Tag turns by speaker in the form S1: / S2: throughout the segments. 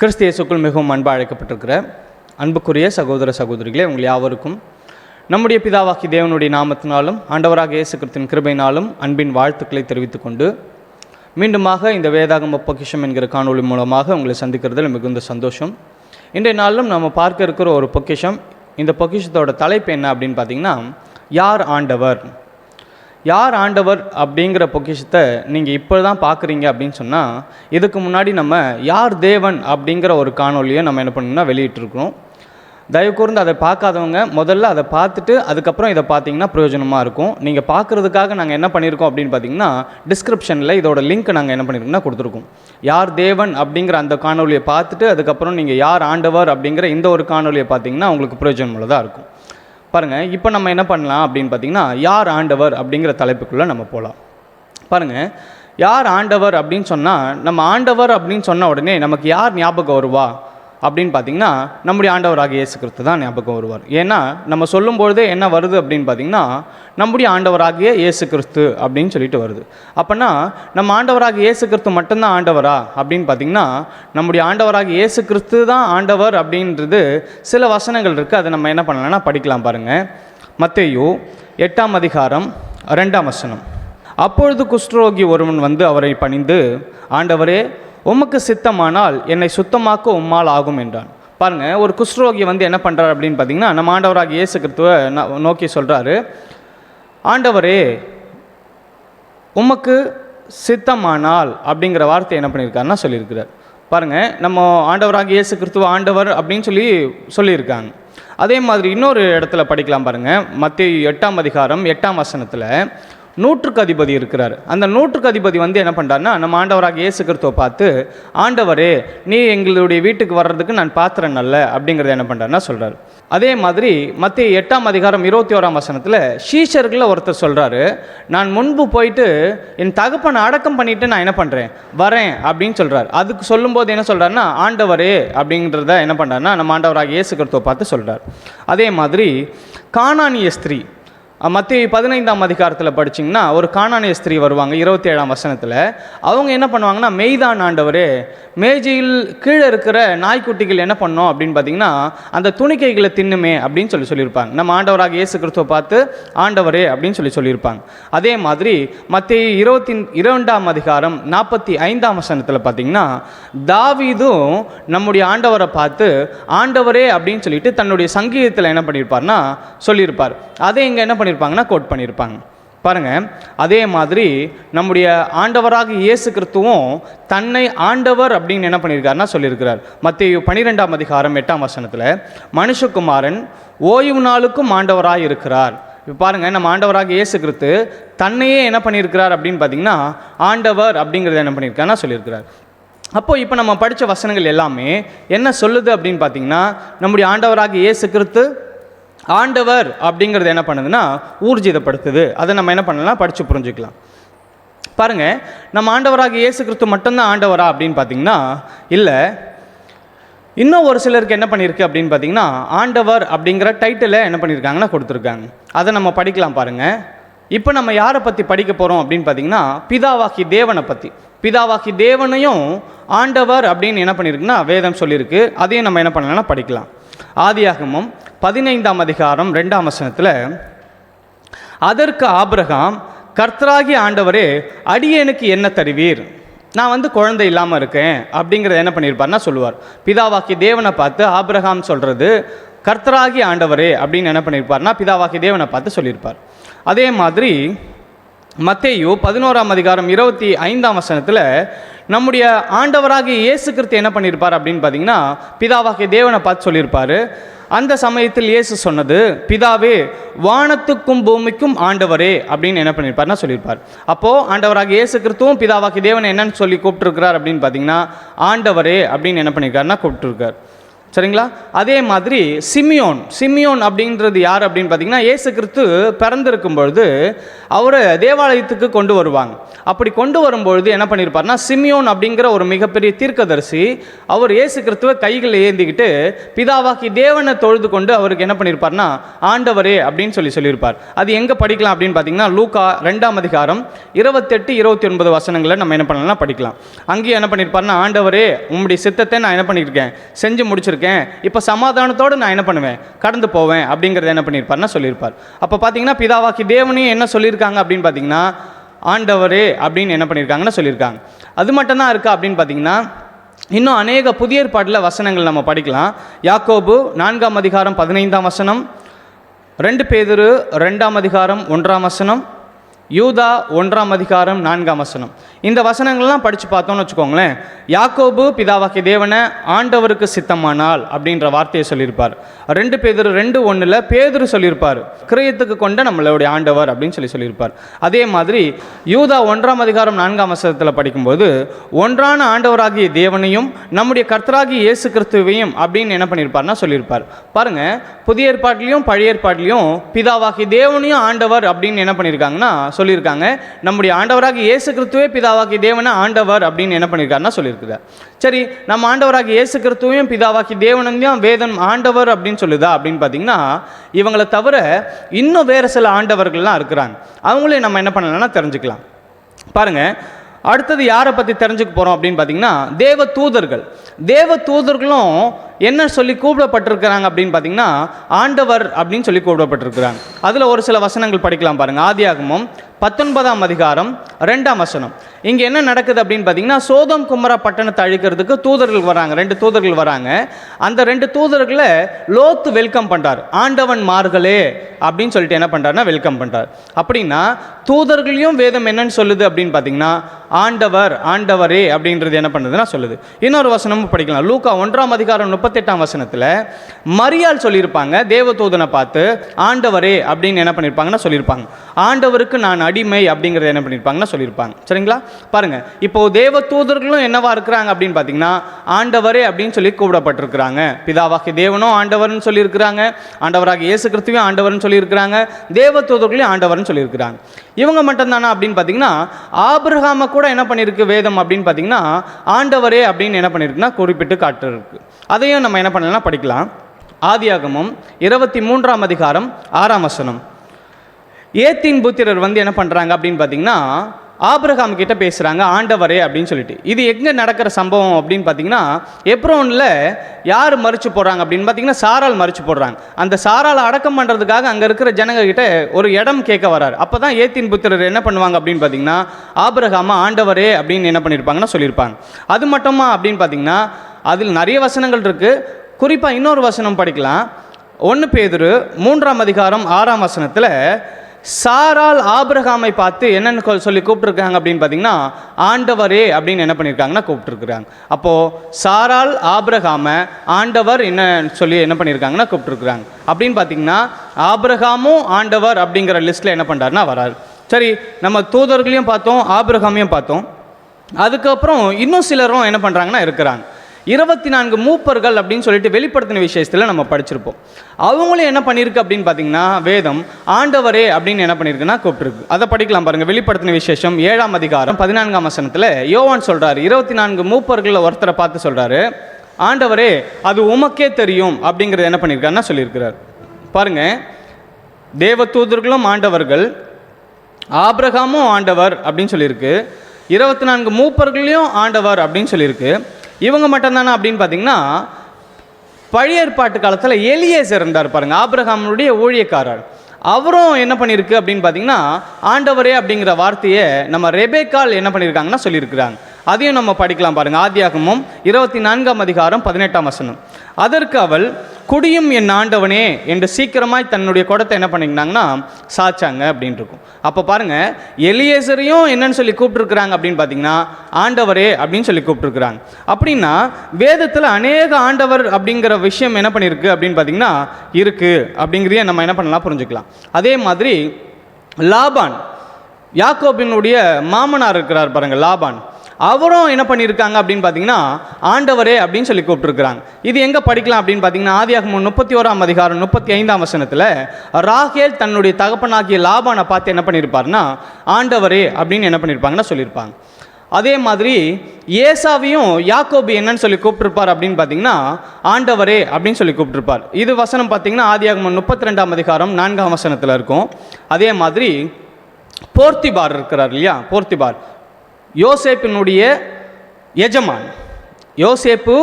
S1: கிறிஸ்து இயேசுக்குள் மிகவும் அன்பாக அழைக்கப்பட்டிருக்கிற அன்புக்குரிய சகோதர சகோதரிகளே உங்கள் யாவருக்கும் நம்முடைய பிதாவாகி தேவனுடைய நாமத்தினாலும் ஆண்டவராக இயேசு கிறிஸ்தின் கிருபையினாலும் அன்பின் வாழ்த்துக்களை தெரிவித்துக் கொண்டு மீண்டுமாக இந்த வேதாகம பொக்கிஷம் என்கிற காணொளி மூலமாக உங்களை சந்திக்கிறதில் மிகுந்த சந்தோஷம். இன்றைய நாளிலும் நம்ம பார்க்க இருக்கிற ஒரு பொக்கிஷம். இந்த பொக்கிஷத்தோட தலைப்பு என்ன அப்படின்னு பார்த்தீங்கன்னா யார் ஆண்டவர்? யார் ஆண்டவர் அப்படிங்கிற பொக்கிஷத்தை நீங்கள் இப்போ தான் பார்க்குறீங்க அப்படின்னு சொன்னால் இதுக்கு முன்னாடி நம்ம யார் தேவன் அப்படிங்கிற ஒரு காணொலியை நம்ம என்ன பண்ணணும்னா வெளியிட்டிருக்கிறோம். தயவு கூர்ந்து அதை பார்க்காதவங்க முதல்ல அதை பார்த்துட்டு அதுக்கப்புறம் இதை பார்த்தீங்கன்னா பிரயோஜனமாக இருக்கும். நீங்கள் பார்க்குறதுக்காக நாங்கள் என்ன பண்ணியிருக்கோம் அப்படின்னு பார்த்தீங்கன்னா டிஸ்கிரிப்ஷனில் இதோட லிங்க் நாங்கள் என்ன பண்ணியிருக்கோம்னா கொடுத்துருக்கோம். யார் தேவன் அப்படிங்கிற அந்த காணொலியை பார்த்துட்டு அதுக்கப்புறம் நீங்கள் யார் ஆண்டவர் அப்படிங்கிற இந்த ஒரு காணொலியை பார்த்தீங்கன்னா உங்களுக்கு பிரயோஜனமுள்ளதாக இருக்கும். பாருங்கள் இப்போ நம்ம என்ன பண்ணலாம் அப்படின்னு பார்த்தீங்கன்னா யார் ஆண்டவர் அப்படிங்கிற தலைப்புக்குள்ளே நம்ம போகலாம் பாருங்கள் யார் ஆண்டவர் அப்படின்னு சொன்னால் நம்ம ஆண்டவர் அப்படின்னு சொன்ன உடனே நமக்கு யார் ஞாபகம் வருவா? அப்படின்னு பார்த்தீங்கன்னா நம்முடைய ஆண்டவராக இயேசு கிறிஸ்து தான் ஞாபகம் வருவார். ஏன்னா நம்ம சொல்லும்பொழுதே என்ன வருது அப்படின்னு பார்த்தீங்கன்னா நம்முடைய ஆண்டவராகிய இயேசு கிறிஸ்து அப்படின்னு சொல்லிட்டு வருது. அப்போனா நம்ம ஆண்டவராக இயேசு கிறிஸ்து மட்டும்தான் ஆண்டவரா அப்படின்னு பார்த்தீங்கன்னா நம்முடைய ஆண்டவராக இயேசு கிறிஸ்து தான் ஆண்டவர் அப்படின்றது சில வசனங்கள் இருக்குது அதை நம்ம என்ன பண்ணலாம்னா படிக்கலாம் பாருங்கள் மத்தேயு எட்டாம் அதிகாரம் ரெண்டாம் வசனம். அப்பொழுது குஷ்டரோகி ஒருவன் வந்து அவரை பணிந்து ஆண்டவரே உமக்கு சித்தமானால் என்னை சுத்தமாக்க உம்மால் ஆகும் என்றான். பாருங்கள் ஒரு குஷ்ரோகி வந்து என்ன பண்ணுறாரு அப்படின்னு பார்த்தீங்கன்னா நம்ம ஆண்டவராக இயேசு கிறிஸ்துவை நோக்கி சொல்கிறாரு ஆண்டவரே உமக்கு சித்தமானால் அப்படிங்கிற வார்த்தை என்ன பண்ணியிருக்காருன்னா சொல்லியிருக்கிறார். பாருங்கள் நம்ம ஆண்டவராக இயேசு கிறிஸ்துவ ஆண்டவர் அப்படின்னு சொல்லி சொல்லியிருக்காங்க. அதே மாதிரி இன்னொரு இடத்துல படிக்கலாம் பாருங்கள் மத்திய எட்டாம் அதிகாரம் எட்டாம் வசனத்தில் நூற்றுக்கு அதிபதி இருக்கிறார். அந்த நூற்றுக்கு அதிபதி வந்து என்ன பண்ணுறாருன்னா நம்ம ஆண்டவராக இயேசு கிறிஸ்துவை பார்த்து ஆண்டவரே நீ எங்களுடைய வீட்டுக்கு வர்றதுக்கு நான் பாத்திரம் நல்ல அப்படிங்கிறத என்ன பண்ணுறாருன்னா சொல்கிறார் அதே மாதிரி மத்திய எட்டாம் அதிகாரம் இருபத்தி ஓராம் வசனத்தில் ஷீஷர்களில் ஒருத்தர் சொல்கிறாரு நான் முன்பு போயிட்டு என் தகப்பனை அடக்கம் பண்ணிட்டு நான் என்ன பண்ணுறேன் வரேன் அப்படின்னு சொல்கிறார் அதுக்கு சொல்லும்போது என்ன சொல்கிறாருன்னா ஆண்டவரே அப்படின்றத என்ன பண்ணுறாருன்னா நம்ம ஆண்டவராக இயேசு கிறிஸ்துவை பார்த்து சொல்கிறார் அதே மாதிரி காணானிய ஸ்திரீ மற்ற பதினைந்தாம் அதிகாரத்தில் படிச்சிங்கன்னா ஒரு காணானிய ஸ்திரீ வருவாங்க இருபத்தி ஏழாம் வசனத்தில். அவங்க என்ன பண்ணுவாங்கன்னா மெய்தான் ஆண்டவரே மேஜையில் கீழே இருக்கிற நாய்க்குட்டிகள் என்ன பண்ணோம் அப்படின்னு பார்த்தீங்கன்னா அந்த துணிக்கைகளை தின்னுமே அப்படின்னு சொல்லி சொல்லியிருப்பாங்க. நம்ம ஆண்டவராக இயேசு கிறிஸ்துவை பார்த்து ஆண்டவரே அப்படின்னு சொல்லி சொல்லியிருப்பாங்க. அதே மாதிரி மற்ற இருபத்தி இரண்டாம் அதிகாரம் நாற்பத்தி ஐந்தாம் வசனத்தில் பார்த்தீங்கன்னா தாவிதும் நம்முடைய ஆண்டவரை பார்த்து ஆண்டவரே அப்படின்னு சொல்லிட்டு தன்னுடைய சங்கீதத்தில் என்ன பண்ணியிருப்பார்னா சொல்லியிருப்பார். அதை இங்கே என்ன பண்ணியிருப்பாங்கன்னா கோட் பண்ணியிருப்பாங்க. பாருங்க அதே மாதிரி நம்முடைய ஆண்டவராக இயேசு கிறிஸ்துவும் தன்னை ஆண்டவர் அப்படின்னு என்ன பண்ணியிருக்காருன்னா சொல்லியிருக்கிறார். மத்திய பன்னிரெண்டாம் அதிகாரம் எட்டாம் வசனத்தில் மனுஷகுமாரன் ஓய்வு நாளுக்கும் ஆண்டவராக இருக்கிறார். இப்போ பாருங்க நம்ம ஆண்டவராக இயேசு கிறிஸ்து தன்னையே என்ன பண்ணியிருக்கிறார் அப்படின்னு பார்த்தீங்கன்னா ஆண்டவர் அப்படிங்கிறத என்ன பண்ணியிருக்காருன்னா சொல்லியிருக்கிறார். அப்போ இப்போ நம்ம படித்த வசனங்கள் எல்லாமே என்ன சொல்லுது அப்படின்னு பார்த்தீங்கன்னா நம்முடைய ஆண்டவராக இயேசு கிறிஸ்து ஆண்டவர் அப்படிங்கிறது என்ன பண்ணுதுன்னா ஊர்ஜிதப்படுத்துது. அதை நம்ம என்ன பண்ணலாம்? படித்து புரிஞ்சுக்கலாம். பாருங்க நம்ம ஆண்டவராக இயேசு கிறிஸ்து மட்டும்தான் ஆண்டவரா அப்படின்னு பார்த்தீங்கன்னா இல்லை. இன்னும் ஒரு சிலருக்கு என்ன பண்ணியிருக்கு அப்படின்னு பார்த்தீங்கன்னா ஆண்டவர் அப்படிங்கிற டைட்டிலை என்ன பண்ணியிருக்காங்கன்னா கொடுத்துருக்காங்க. அதை நம்ம படிக்கலாம் பாருங்க. இப்போ நம்ம யாரை பற்றி படிக்க போகிறோம் அப்படின்னு பார்த்தீங்கன்னா பிதாவாக்கி தேவனை பற்றி பிதாவாக்கி தேவனையும் ஆண்டவர் அப்படின்னு என்ன பண்ணியிருக்குன்னா வேதம் சொல்லியிருக்கு. அதையும் நம்ம என்ன பண்ணலாம்னா படிக்கலாம். ஆதியாகமும் பதினைந்தாம் அதிகாரம் ரெண்டாம் வசனத்தில் அதற்கு ஆபிரகாம் கர்த்தராகி ஆண்டவரே அடியனுக்கு என்ன தருவீர்? நான் வந்து குழந்தை இல்லாமல் இருக்கேன். அப்படிங்கிறத என்ன பண்ணியிருப்பார்னா சொல்லுவார். பிதாவாக்கி தேவனை பார்த்து ஆபிரகாம் சொல்கிறது கர்த்தராகி ஆண்டவரே அப்படின்னு என்ன பண்ணியிருப்பார்னா பிதாவாக்கி தேவனை பார்த்து சொல்லியிருப்பார் அதே மாதிரி மத்தேயு பதினோராம் அதிகாரம் இருபத்தி ஐந்தாம் வசனத்தில் நம்முடைய ஆண்டவராகிய இயேசு கிறிஸ்து என்ன பண்ணியிருப்பார் அப்படின்னு பார்த்தீங்கன்னா பிதாவாகிய தேவனை பார்த்து சொல்லியிருப்பார் அந்த சமயத்தில் இயேசு சொன்னது பிதாவே வானத்துக்கும் பூமிக்கும் ஆண்டவரே. அப்படின்னு என்ன பண்ணியிருப்பார்னா சொல்லியிருப்பார் அப்போது ஆண்டவராக இயேசு கிறிஸ்துவும் பிதாவாக்கி தேவனை என்னன்னு சொல்லி கூப்பிட்டுருக்கிறார் அப்படின்னு பார்த்தீங்கன்னா ஆண்டவரே அப்படின்னு என்ன பண்ணியிருக்காருன்னா கூப்பிட்டுருக்கார். சரிங்களா? அதே மாதிரி சிமியோன். சிமியோன் அப்படின்றது யார் அப்படின்னு பார்த்தீங்கன்னா ஏசு கிறிஸ்து பிறந்திருக்கும் பொழுது அவரை தேவாலயத்துக்கு கொண்டு வருவாங்க. அப்படி கொண்டு வரும்பொழுது என்ன பண்ணியிருப்பார்னா சிமியோன் அப்படிங்கிற ஒரு மிகப்பெரிய தீர்க்கதரிசி அவர் ஏசு கிறிஸ்துவை கைகளை ஏந்திக்கிட்டு பிதாவாக்கி தேவனை தொழுது கொண்டு அவருக்கு என்ன பண்ணியிருப்பார்னா ஆண்டவரே அப்படின்னு சொல்லி சொல்லியிருப்பார். அது எங்கே படிக்கலாம் அப்படின்னு பார்த்தீங்கன்னா லூக்கா ரெண்டாம் அதிகாரம் இருபத்தெட்டு இருபத்தி ஒன்பது வசனங்களை நம்ம என்ன பண்ணலாம் படிக்கலாம். அங்கேயும் என்ன பண்ணியிருப்பார்னா ஆண்டவரே உங்களுடைய சித்தத்தை நான் என்ன பண்ணியிருக்கேன்? செஞ்சு முடிச்சிருக்கேன். இப்போ சமாதானத்தோடு நான் என்ன பண்ணுவேன்? கடந்து போவேன் அப்படிங்கிறத என்ன பண்ணியிருப்பார்னா சொல்லியிருப்பார்? அப்போ பார்த்தீங்கன்னா பிதாவாக்கி தேவனையும் என்ன சொல்லியிருக்காங்க அப்படின்னு பார்த்தீங்கன்னா ஆண்டவரே அப்படின்னு என்ன பண்ணியிருக்காங்கன்னு சொல்லியிருக்காங்க. அது மட்டும்தான் இருக்கா அப்படின்னு பார்த்தீங்கன்னா இன்னும் அநேக புதிய ஏற்பாட்டில் வசனங்கள் நம்ம படிக்கலாம். யாக்கோபு நான்காம் அதிகாரம் பதினைந்தாம் வசனம் ரெண்டு பேதரு ரெண்டாம் அதிகாரம் ஒன்றாம் வசனம் யூதா ஒன்றாம் அதிகாரம் நான்காம் வசனம். இந்த வசனங்கள்லாம் படித்து பார்த்தோம்னு வச்சுக்கோங்களேன். யாக்கோபு பிதாவாக்கி தேவனை ஆண்டவருக்கு சித்தமானால் அப்படின்ற வார்த்தையை சொல்லியிருப்பார். ரெண்டு பேதர் ரெண்டு ஒன்றில் பேதுரு சொல்லியிருப்பார். கிரயத்துக்கு கொண்ட நம்மளுடைய ஆண்டவர் அப்படின்னு சொல்லி சொல்லியிருப்பார். அதே மாதிரி யூதா ஒன்றாம் அதிகாரம் நான்காம் வசனத்தில் படிக்கும்போது ஒன்றான ஆண்டவராகிய தேவனையும் நம்முடைய கர்த்தராகிய இயேசு கிறிஸ்துவையும் அப்படின்னு என்ன பண்ணியிருப்பார்னா சொல்லியிருப்பார். பாருங்க புதிய ஏற்பாட்டிலையும் பழைய ஏற்பாட்டிலையும் பிதாவாகி தேவனையும் ஆண்டவர் அப்படின்னு என்ன பண்ணியிருக்காங்கன்னா சொல்லியிருக்காங்க. நம்முடைய ஆண்டவராகி இயேசு கிறிஸ்துவே பிதா பிதாவாக்கி தேவனை ஆண்டவர் அப்படின்னு என்ன பண்ணியிருக்காருன்னா சொல்லியிருக்கிறார். சரி நம்ம ஆண்டவராகி இயேசு கிறிஸ்துவையும் பிதாவாக்கி தேவனையும் வேதம் ஆண்டவர் அப்படின்னு சொல்லுதா அப்படின்னு பார்த்தீங்கன்னா இவங்களை தவிர இன்னும் வேறு சில ஆண்டவர்கள்லாம் இருக்கிறாங்க. அவங்களே நம்ம என்ன பண்ணலாம்னா தெரிஞ்சுக்கலாம். பாருங்க அடுத்தது யாரை பற்றி தெரிஞ்சுக்க போகிறோம் அப்படின்னு பார்த்தீங்கன்னா தேவ தூதர்கள் தேவ தூதர்களும் என்ன சொல்லி கூப்பிடப்பட்டிருக்கிறாங்க அப்படின்னு பார்த்தீங்கன்னா ஆண்டவர் அப்படின்னு சொல்லி கூப்பிடப்பட்டிருக்கிறாங்க. அதில் ஒரு சில வசனங்கள் படிக்கலாம் பாருங்கள் ஆதியாகமும் பத்தொன்பதாம் அதிகாரம் ரெண்டாம் வசனம். இங்கே என்ன நடக்குது அப்படின்னு பார்த்தீங்கன்னா சோதம் குமரா பட்டணத்தை அழிக்கிறதுக்கு தூதர்கள் வராங்க. ரெண்டு தூதர்கள் வராங்க. அந்த ரெண்டு தூதர்களை லோத்து வெல்கம் பண்ணுறார் ஆண்டவன் மார்களே அப்படின்னு சொல்லிட்டு என்ன பண்ணுறாருன்னா வெல்கம் பண்ணுறார் அப்படின்னா தூதர்களையும் வேதம் என்னன்னு சொல்லுது அப்படின்னு பார்த்தீங்கன்னா ஆண்டவர் ஆண்டவரே அப்படின்றது என்ன பண்ணுதுன்னா சொல்லுது. இன்னொரு வசனமும் படிக்கலாம். லூக்கா ஒன்றாம் அதிகாரம் முப்பத்தெட்டாம் வசனத்தில் மரியாள் சொல்லியிருப்பாங்க தேவதூதனை பார்த்து ஆண்டவரே அப்படின்னு என்ன பண்ணியிருப்பாங்கன்னா சொல்லியிருப்பாங்க. ஆண்டவருக்கு நான் அடிமை அப்படிங்கிறத என்ன பண்ணியிருப்பாங்கன்னா சொல்லியிருப்பாங்க. சரிங்களா? பாருங்க இப்போது தேவ தூதர்களும் என்னவா இருக்கிறாங்க அப்படின்னு பார்த்தீங்கன்னா ஆண்டவரே அப்படின்னு சொல்லி கூப்பிடப்பட்டிருக்கிறாங்க. பிதாவாகிய தேவனும் ஆண்டவர்னு சொல்லியிருக்கிறாங்க. ஆண்டவராக இயேசு கிறிஸ்துவையும் ஆண்டவர்னு சொல்லியிருக்கிறாங்க. தேவ தூதர்களையும் ஆண்டவர்னு சொல்லியிருக்கிறாங்க. இவங்க மட்டும்தானா அப்படின்னு பார்த்தீங்கன்னா ஆபிரகாமை கூட என்ன பண்ணியிருக்கு? வேதம் அப்படின்னு பார்த்தீங்கன்னா ஆண்டவரே அப்படின்னு என்ன பண்ணியிருக்குன்னா குறிப்பிட்டு காட்டுருக்கு அதையும் நம்ம என்ன பண்ணலாம் படிக்கலாம். ஆதியாகமம் இருபத்தி மூன்றாம் அதிகாரம் ஆறாம் வசனம். ஏத்தின் புத்திரர் வந்து என்ன பண்ணுறாங்க அப்படின்னு பார்த்தீங்கன்னா ஆப்ரஹாம் கிட்ட பேசுகிறாங்க ஆண்டவரே அப்படின்னு சொல்லிட்டு. இது எங்கே நடக்கிற சம்பவம் அப்படின்னு பார்த்தீங்கன்னா எப்ரோனில் யார் மறிச்சு போடுறாங்க அப்படின்னு பார்த்தீங்கன்னா சாரால் மறிச்சு போடுறாங்க. அந்த சாரால் அடக்கம் பண்ணுறதுக்காக அங்கே இருக்கிற ஜனங்கக்கிட்ட ஒரு இடம் கேட்க வராரு. அப்போ தான் ஏத்தின் புத்திரர் என்ன பண்ணுவாங்க அப்படின்னு பார்த்தீங்கன்னா ஆப்ரஹாமா ஆண்டவரே அப்படின்னு என்ன பண்ணியிருப்பாங்கன்னா சொல்லியிருப்பாங்க அது மட்டுமா அப்படின்னு பார்த்தீங்கன்னா அதில் நிறைய வசனங்கள் இருக்குது குறிப்பாக இன்னொரு வசனம் படிக்கலாம். ஒன்று பேதுரு மூன்றாம் அதிகாரம் ஆறாம் வசனத்தில் சாரால் ஆபிரகாமை பார்த்து என்னென்னு சொல்லி கூப்பிட்டுருக்காங்க அப்படின்னு பார்த்தீங்கன்னா ஆண்டவரே அப்படின்னு என்ன பண்ணியிருக்காங்கன்னா கூப்பிட்டுருக்குறாங்க. அப்போது சாரால் ஆபிரகாமை ஆண்டவர் என்ன சொல்லி என்ன பண்ணியிருக்காங்கன்னா கூப்பிட்டுருக்குறாங்க. அப்படின்னு பார்த்தீங்கன்னா ஆபிரகாமும் ஆண்டவர் அப்படிங்கிற லிஸ்ட்டில் என்ன பண்ணுறாருன்னா வராரு. சரி நம்ம தூதர்களையும் பார்த்தோம் ஆபிரகாமையும் பார்த்தோம். அதுக்கப்புறம் இன்னும் சிலரும் என்ன பண்ணுறாங்கன்னா இருக்கிறாங்க. இருபத்தி நான்கு மூப்பர்கள் அப்படின்னு சொல்லிட்டு வெளிப்படுத்தின விஷயத்தில் நம்ம படிச்சிருப்போம். அவங்களும் என்ன பண்ணியிருக்கு அப்படின்னு பார்த்தீங்கன்னா வேதம் ஆண்டவரே அப்படின்னு என்ன பண்ணியிருக்குன்னா கூப்பிட்டுருக்கு. அதை படிக்கலாம் பாருங்கள் வெளிப்படுத்தின விசேஷம் ஏழாம் அதிகாரம் பதினான்காம் வசனத்தில் யோவான் சொல்கிறார் இருபத்தி நான்கு மூப்பர்களில் ஒருத்தரை பார்த்து சொல்கிறாரு ஆண்டவரே அது உமக்கே தெரியும். அப்படிங்கிறது என்ன பண்ணியிருக்காருன்னா சொல்லியிருக்கிறார். பாருங்கள் தேவதூதர்களும் ஆண்டவர்கள் ஆபிரகாமும் ஆண்டவர் அப்படின்னு சொல்லியிருக்கு. இருபத்தி நான்கு மூப்பர்களையும் ஆண்டவர் அப்படின்னு சொல்லியிருக்கு. இவங்க மட்டும்தானே அப்படின்னு பார்த்தீங்கன்னா பழைய ஏற்பாட்டு காலத்தில் எலியேசர் இருந்தார் பாருங்க. ஆப்ரஹாமனுடைய ஊழியக்காரர். அவரும் என்ன பண்ணியிருக்கு அப்படின்னு பார்த்தீங்கன்னா ஆண்டவரே அப்படிங்கிற வார்த்தையை நம்ம ரெபேக்கால் என்ன பண்ணியிருக்காங்கன்னா சொல்லியிருக்கிறாங்க. அதையும் நம்ம படிக்கலாம் பாருங்கள் ஆதியாகமும் இருபத்தி நான்காம் அதிகாரம் பதினெட்டாம் வசனம். அதற்கு அவள் குடியும் என் ஆண்டவனே என்று சீக்கிரமாய் தன்னுடைய குடத்தை என்ன பண்ணிக்கினாங்கன்னா சாச்சாங்க அப்படின்னு இருக்கும். அப்போ பாருங்க எலியேசரையும் என்னன்னு சொல்லி கூப்பிட்டுருக்குறாங்க அப்படின்னு பார்த்தீங்கன்னா ஆண்டவரே அப்படின்னு சொல்லி கூப்பிட்டுருக்குறாங்க. அப்படின்னா வேதத்தில் அநேக ஆண்டவர் அப்படிங்கிற விஷயம் என்ன பண்ணியிருக்கு அப்படின்னு பார்த்தீங்கன்னா இருக்குது அப்படிங்கிறதையே நம்ம என்ன பண்ணலாம் புரிஞ்சுக்கலாம். அதே மாதிரி லாபான் யாக்கோபினுடைய மாமனார் இருக்கிறார் பாருங்கள் லாபான். அவரும் என்ன பண்ணியிருக்காங்க அப்படின்னு பார்த்தீங்கன்னா ஆண்டவரே அப்படின்னு சொல்லி கூப்பிட்டுருக்குறாங்க. இது எங்கே படிக்கலாம் அப்படின்னு பார்த்தீங்கன்னா ஆதியாகமும் முப்பத்தி ஓராம் அதிகாரம் முப்பத்தி ஐந்தாம் வசனத்தில் ராகேல் தன்னுடைய தகப்பனாகிய லாபானை பார்த்து என்ன பண்ணியிருப்பாருன்னா ஆண்டவரே அப்படின்னு என்ன பண்ணியிருப்பாங்கன்னா சொல்லியிருப்பாங்க. அதே மாதிரி ஏசாவையும் யாக்கோபு என்னன்னு சொல்லி கூப்பிட்டுருப்பார் அப்படின்னு பார்த்தீங்கன்னா ஆண்டவரே அப்படின்னு சொல்லி கூப்பிட்டுருப்பார். இது வசனம் பார்த்தீங்கன்னா ஆதியாகமம் முப்பத்தி ரெண்டாம் அதிகாரம் நான்காம் வசனத்தில் இருக்கும். அதே மாதிரி போர்த்திபார் இருக்கிறார் இல்லையா? போர்த்திபார். யோசேப்பினுடைய எஜமான். யோசேப்பு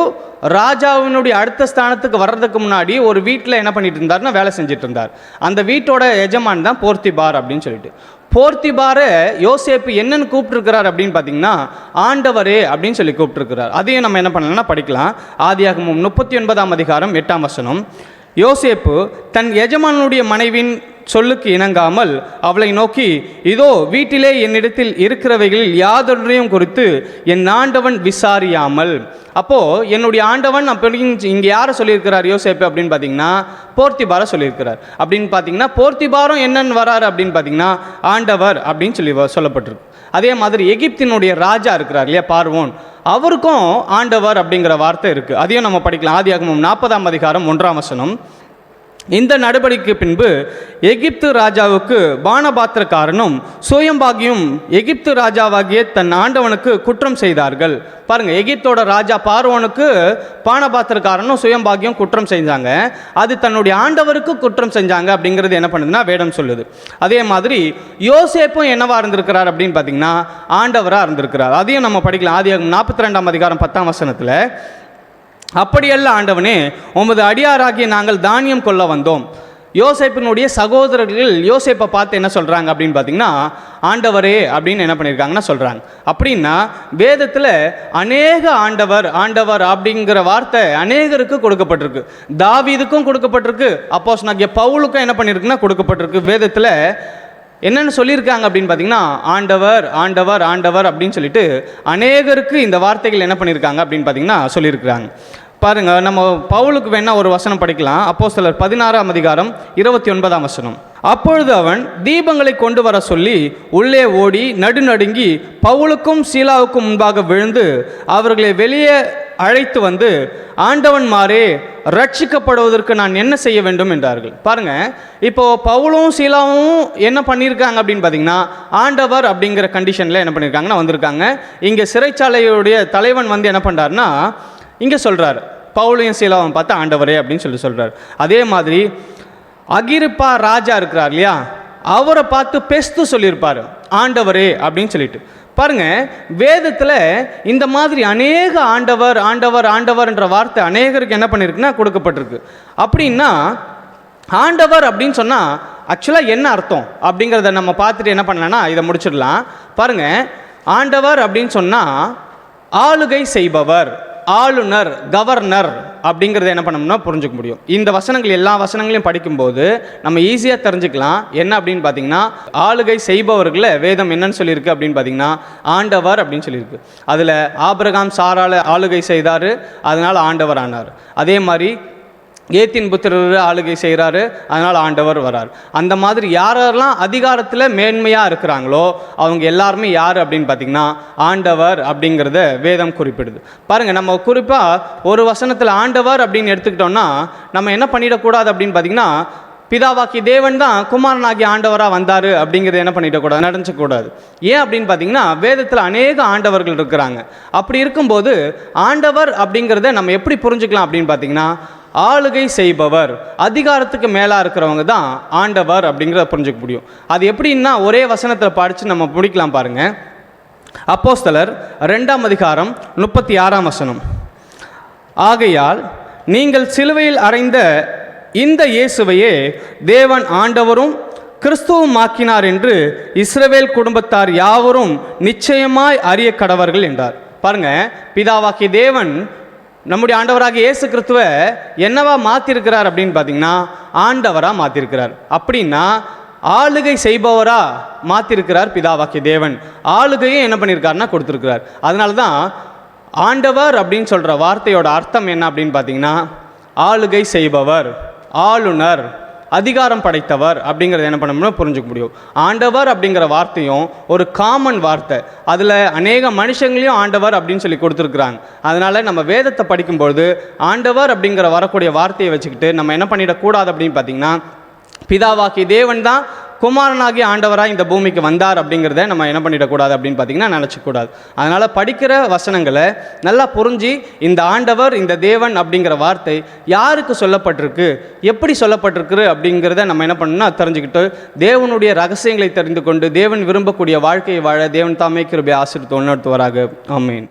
S1: ராஜாவினுடைய அடுத்த ஸ்தானத்துக்கு வர்றதுக்கு முன்னாடி ஒரு வீட்டில் என்ன பண்ணிட்டு இருந்தாருன்னா வேலை செஞ்சுட்டு இருந்தார் அந்த வீட்டோட எஜமான் தான் போர்த்திபார் அப்படின்னு சொல்லிட்டு. போர்த்திபாரை யோசேப்பு என்னென்னு கூப்பிட்டுருக்கிறார் அப்படின்னு பார்த்தீங்கன்னா ஆண்டவரே அப்படின்னு சொல்லி கூப்பிட்டுருக்கிறார். அதையும் நம்ம என்ன பண்ணலாம்னா படிக்கலாம். ஆதியாகமும் முப்பத்தி ஒன்பதாம் அதிகாரம் எட்டாம் வசனம். யோசேப்பு தன் எஜமானுடைய மனைவின் சொல்லுக்கு இணங்காமல் அவளை நோக்கி இதோ வீட்டிலே என்னிடத்தில் இருக்கிறவைகளில் யாதொன்றையும் குறித்து என் ஆண்டவன் விசாரியாமல். அப்போது என்னுடைய ஆண்டவன் அப்படி இங்கே யாரை சொல்லியிருக்கிறார் யோசேப்பு? அப்படின்னு பார்த்தீங்கன்னா போர்த்திபாரை சொல்லியிருக்கிறார். அப்படின்னு பார்த்தீங்கன்னா போர்த்திபாரும் என்னன்னு வராரு அப்படின்னு பார்த்தீங்கன்னா ஆண்டவர் அப்படின்னு சொல்லி சொல்லப்பட்டிருக்கு. அதே மாதிரி எகிப்தினுடைய ராஜா இருக்கிறார் இல்லையா பார்வோன். அவருக்கும் ஆண்டவர் அப்படிங்கிற வார்த்தை இருக்குது அதையும் நம்ம படிக்கலாம். ஆதி ஆகமும் நாற்பதாம் அதிகாரம் ஒன்றாம் வசனம். இந்த நடவடிக்கை பின்பு எகிப்து ராஜாவுக்கு பானபாத்திரக்காரனும் சோயம்பாகியும் எகிப்து ராஜாவாகிய தன் ஆண்டவனுக்கு குற்றம் செய்தார்கள். பாருங்க எகிப்தோட ராஜா பார்வனுக்கு பானபாத்திரக்காரனும் சுயம்பாகியும் குற்றம் செஞ்சாங்க. அது தன்னுடைய ஆண்டவருக்கு குற்றம் செஞ்சாங்க அப்படிங்கிறது என்ன பண்ணுதுன்னா வேடம் சொல்லுது. அதே மாதிரி யோசேப்பும் என்னவா இருந்திருக்கிறார் அப்படின்னு பார்த்தீங்கன்னா ஆண்டவராக இருந்திருக்கிறார். அதையும் நம்ம படிக்கலாம். ஆதியாகமம் நாற்பத்தி ரெண்டாம் அதிகாரம் பத்தாம் வசனத்தில் அப்படியல்ல ஆண்டவனே உமது அடியாராகிய நாங்கள் தானியம் கொள்ள வந்தோம். யோசேப்பினுடைய சகோதரர்கள் யோசேப்பை பார்த்து என்ன சொல்கிறாங்க அப்படின்னு பார்த்தீங்கன்னா ஆண்டவரே அப்படின்னு என்ன பண்ணியிருக்காங்கன்னா சொல்கிறாங்க அப்படின்னா வேதத்தில் அநேக ஆண்டவர் ஆண்டவர் அப்படிங்கிற வார்த்தை அநேகருக்கு கொடுக்கப்பட்டிருக்கு. தாவிதுக்கும் கொடுக்கப்பட்டிருக்கு அப்போஸ் நாகிய பவுலுக்கும் என்ன பண்ணியிருக்குன்னா கொடுக்கப்பட்டிருக்கு. வேதத்தில் என்னென்னு சொல்லியிருக்காங்க அப்படின்னு பார்த்தீங்கன்னா ஆண்டவர் ஆண்டவர் ஆண்டவர் அப்படின்னு சொல்லிட்டு அநேகருக்கு இந்த வார்த்தைகள் என்ன பண்ணியிருக்காங்க அப்படின்னு பார்த்தீங்கன்னா சொல்லியிருக்கிறாங்க. பாருங்கள் நம்ம பவுலுக்கு வேணால் ஒரு வசனம் படிக்கலாம். அப்போ சிலர் பதினாறாம் அதிகாரம் இருபத்தி ஒன்பதாம் வசனம். அப்பொழுது அவன் தீபங்களை கொண்டு வர சொல்லி உள்ளே ஓடி நடுநடுங்கி பவுலுக்கும் சீலாவுக்கும் முன்பாக விழுந்து அவர்களை வெளியே அழைத்து வந்து ஆண்டவன்மாரே ரட்சிக்கப்படுவதற்கு நான் என்ன செய்ய வேண்டும்? என்றார்கள். பாருங்க இப்போ பவுலும் சீலாவும் என்ன பண்ணியிருக்காங்க அப்படின்னு பார்த்தீங்கன்னா ஆண்டவர் அப்படிங்கிற கண்டிஷனில் என்ன பண்ணியிருக்காங்கன்னா வந்திருக்காங்க. இங்கே சிறைச்சாலையுடைய தலைவன் வந்து என்ன பண்ணுறாருன்னா இங்கே சொல்கிறார் பவுலையும் சீலாவும் பார்த்து ஆண்டவரே அப்படின்னு சொல்லி சொல்கிறார் அதே மாதிரி அகிரிப்பா ராஜா இருக்கிறார் இல்லையா? அவரை பார்த்து பெஸ்து சொல்லியிருப்பார். ஆண்டவரே அப்படின்னு சொல்லிட்டு. பாருங்க வேதத்தில் இந்த மாதிரி அநேக ஆண்டவர் ஆண்டவர் ஆண்டவர்ன்ற வார்த்தை அநேகருக்கு என்ன பண்ணியிருக்குன்னா கொடுக்கப்பட்டிருக்கு. அப்படின்னா ஆண்டவர் அப்படின்னு சொன்னால் ஆக்சுவலாக என்ன அர்த்தம் அப்படிங்கிறத நம்ம பார்த்துட்டு என்ன பண்ணலன்னா இதை முடிச்சிடலாம். பாருங்க ஆண்டவர் அப்படின்னு சொன்னால் ஆளுகை செய்பவர் ஆளுநர் கவர்னர் அப்படிங்கிறத என்ன பண்ணோம்னா புரிஞ்சுக்க முடியும். இந்த வசனங்கள் எல்லா வசனங்களையும் படிக்கும்போது நம்ம ஈஸியாக தெரிஞ்சுக்கலாம். என்ன அப்படின்னு பார்த்தீங்கன்னா ஆளுகை செய்பவர்களை வேதம் என்னன்னு சொல்லியிருக்கு அப்படின்னு பார்த்தீங்கன்னா ஆண்டவர் அப்படின்னு சொல்லியிருக்கு. அதில் ஆபிரகாம் சாரால் ஆளுகை செய்தார் அதனால் ஆண்டவர் ஆனார். அதே மாதிரி ஏத்தின் புத்திரர் ஆளுகை செய்கிறாரு அதனால் ஆண்டவர் வரார். அந்த மாதிரி யாரெல்லாம் அதிகாரத்தில் மேன்மையாக இருக்கிறாங்களோ அவங்க எல்லாருமே யார் அப்படின்னு பார்த்தீங்கன்னா ஆண்டவர் அப்படிங்கிறத வேதம் குறிப்பிடுது. பாருங்கள் நம்ம குறிப்பாக ஒரு வசனத்தில் ஆண்டவர் அப்படின்னு எடுத்துக்கிட்டோம்னா நம்ம என்ன பண்ணிடக்கூடாது அப்படின்னு பார்த்தீங்கன்னா பிதாவாக்கி தேவன் தான் குமாரனாகி ஆண்டவராக வந்தார் அப்படிங்கிறது என்ன பண்ணிடக்கூடாது நடந்துக்கூடாது ஏன் அப்படின்னு பார்த்தீங்கன்னா வேதத்தில் அநேக ஆண்டவர்கள் இருக்கிறாங்க. அப்படி இருக்கும்போது ஆண்டவர் அப்படிங்கிறத நம்ம எப்படி புரிஞ்சுக்கலாம் அப்படின்னு பார்த்தீங்கன்னா ஆளுகை செய்பவர் அதிகாரத்துக்கு மேலாக இருக்கிறவங்க தான் ஆண்டவர் அப்படிங்கிறத புரிஞ்சுக்க முடியும். அது எப்படின்னா ஒரே வசனத்தில் படித்து நம்ம பிடிக்கலாம் பாருங்கள் அப்போஸ்தலர் ரெண்டாம் அதிகாரம் முப்பத்தி ஆறாம் வசனம். ஆகையால் நீங்கள் சிலுவையில் அறைந்த இந்த இயேசுவையே தேவன் ஆண்டவரும் கிறிஸ்துவும் ஆக்கினார் என்று இஸ்ரவேல் குடும்பத்தார் யாவரும் நிச்சயமாய் அறிய கடவர்கள் என்றார். பாருங்க பிதாவாக்கிய தேவன் நம்முடைய ஆண்டவராக இயேசு கிறிஸ்துவை என்னவா மாற்றிருக்கிறார் அப்படின்னு பார்த்தீங்கன்னா ஆண்டவராக மாற்றிருக்கிறார் அப்படின்னா ஆளுகை செய்பவரா மாற்றிருக்கிறார் பிதாவாக்கிய தேவன். ஆளுகையும் என்ன பண்ணியிருக்காருன்னா கொடுத்துருக்கிறார். அதனால தான் ஆண்டவர் அப்படின்னு சொல்கிற வார்த்தையோட அர்த்தம் என்ன அப்படின்னு பார்த்தீங்கன்னா ஆளுகை செய்பவர். ஆளுநர் அதிகாரம் படைத்தவர் அப்படிங்கிறத என்ன பண்ணணும்னா புரிஞ்சுக்க முடியும். ஆண்டவர் அப்படிங்கிற வார்த்தையும் ஒரு காமன் வார்த்தை. அதில் அநேக மனுஷங்களையும் ஆண்டவர் அப்படின்னு சொல்லி கொடுத்துருக்குறாங்க. அதனால் நம்ம வேதத்தை படிக்கும்பொழுது ஆண்டவர் அப்படிங்கிற வரக்கூடிய வார்த்தையை வச்சுக்கிட்டு நம்ம என்ன பண்ணிடக்கூடாது அப்படின்னு பார்த்தீங்கன்னா பிதாவாக்கி தேவன் தான் குமாரனாகிய ஆண்டவராக இந்த பூமிக்கு வந்தார் அப்படிங்கிறத நம்ம என்ன பண்ணிடக்கூடாது அப்படின்னு பார்த்தீங்கன்னா நினச்சக்கூடாது. அதனால் படிக்கிற வசனங்களை நல்லா புரிஞ்சு இந்த ஆண்டவர் இந்த தேவன் அப்படிங்கிற வார்த்தை யாருக்கு சொல்லப்பட்டிருக்கு எப்படி சொல்லப்பட்டிருக்கு அப்படிங்கிறத நம்ம என்ன பண்ணணும்னா தெரிஞ்சுக்கிட்டு தேவனுடைய ரகசியங்களை தெரிந்து கொண்டு தேவன் விரும்பக்கூடிய வாழ்க்கையை வாழ தேவன் தாமே கிருபை ஆசிரியத்து உணர்த்துவராக ஆமீன்.